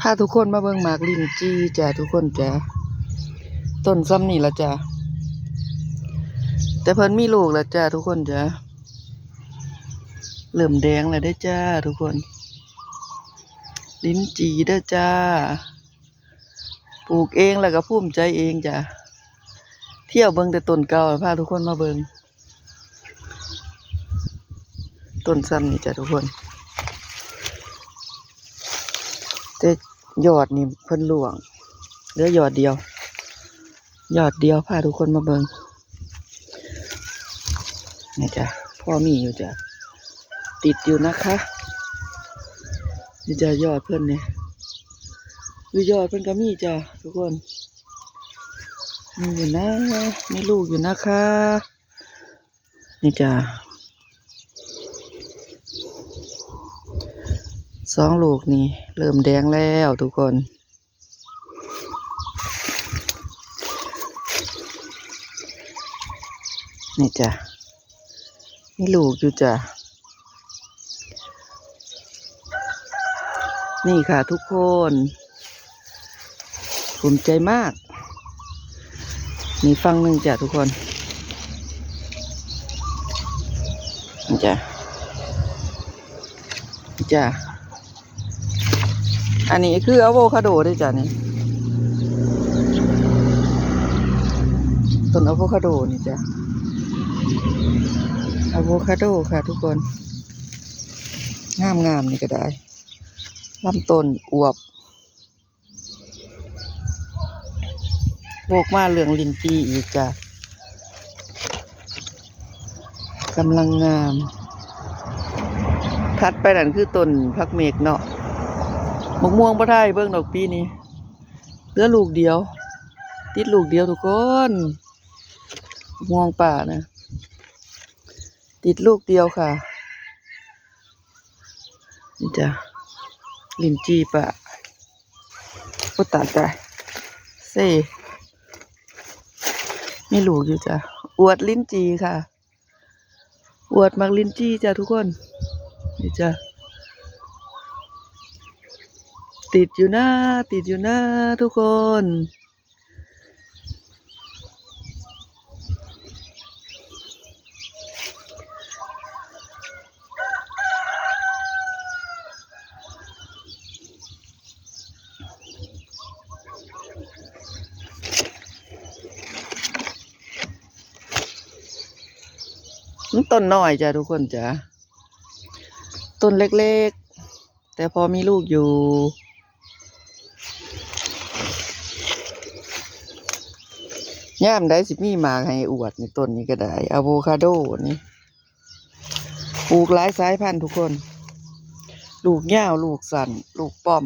พาทุกคนมาเบิ่งหมากลิ้นจีจ้ะทุกคนจ้ะต้นซ้ำนี่ละจ้ะแต่เพิ่นมีลูกล้วจ้ะทุกคนจ้ะเริ่มแดงแล้วได้จ้าทุกคน ลิ้นจีเด้จ้า ปลูกเองแล้วก็ภูมิใจเองจ้ะเที่ยวเบิ่งแต่ต้นเก่าพาทุกคนมาเบิ่งต้นซ้ำนี่จ้ะทุกคน แต่ยอดนี่เพิ่นหลวงเหลือยอดเดียว ยอดเดียวพาทุกคนมาเบิงนี่จ้ะพ่อมีอยู่จ้ะติดอยู่นะคะนี่จะยอดเพิ่อนเนี่ยอยู่ยอดเพิ่อนก็มีจ้ะทุกคนมีอยู่นะมีลูกอยู่นะคะ นี่จ้ะ สองลูกนี่ เริ่มแดงแล้วทุกคน นี่จ้ะมีลูกอยู่จ้ะ นี่ค่ะทุกคนภูมิใจมาก มีฟังหนึ่งจ้ะทุกคนจ้ะจ้ะ อันนี้คืออะโวคาโดด้วยจ้ะนี่ต้นอะโวคาโดนี่จ้ะอะโวคาโดค่ะทุกคน งามงามๆนี่ก็ได้ลำต้นอวบโบกมาเหลืองลินจีอีกจ้ะกำลังงามถัดไปนั่นคือต้นพักเมกเนาะ มะม่วงบ่ได้เบิ่งดอกปีนี้เหลือลูกเดียว ติดลูกเดียวทุกคนมะม่วงป่านะ ติดลูกเดียวค่ะ นี่จ้ะลินจีปะก็ตัดจ้ะเซ่มีลูกอยู่จ้ะ อวดลิ้นจีค่ะ อวดมักลิ้นจีจ้ะทุกคน นี่จ้ะ ติดอยู่นะติดอยู่นะทุกคน ต้นน้อยจ้ะทุกคนจ้ะต้นเล็กๆ แต่พอมีลูกอยู่ ย่ามได้สิมีมาให้อวดในต้นนี้ก็ได้อะโวคาโดนี่ปลูกหลายสายพันธุ์ทุกคน ลูกยาวลูกสันลูกป้อม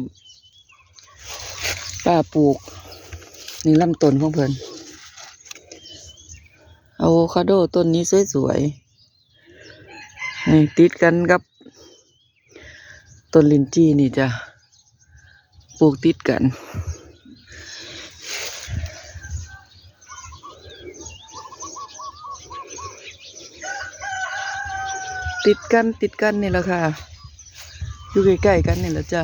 ป้าปลูกนี่ลำต้นของเพิ่นอะโวคาโดต้นนี้สวยๆนี่ติดกันกับต้นลินจีนี่จ้ะปลูกติดกัน ติดกันติดกันนี่แหละค่ะ อยู่ใกล้ๆกันนี่แหละจ้ะ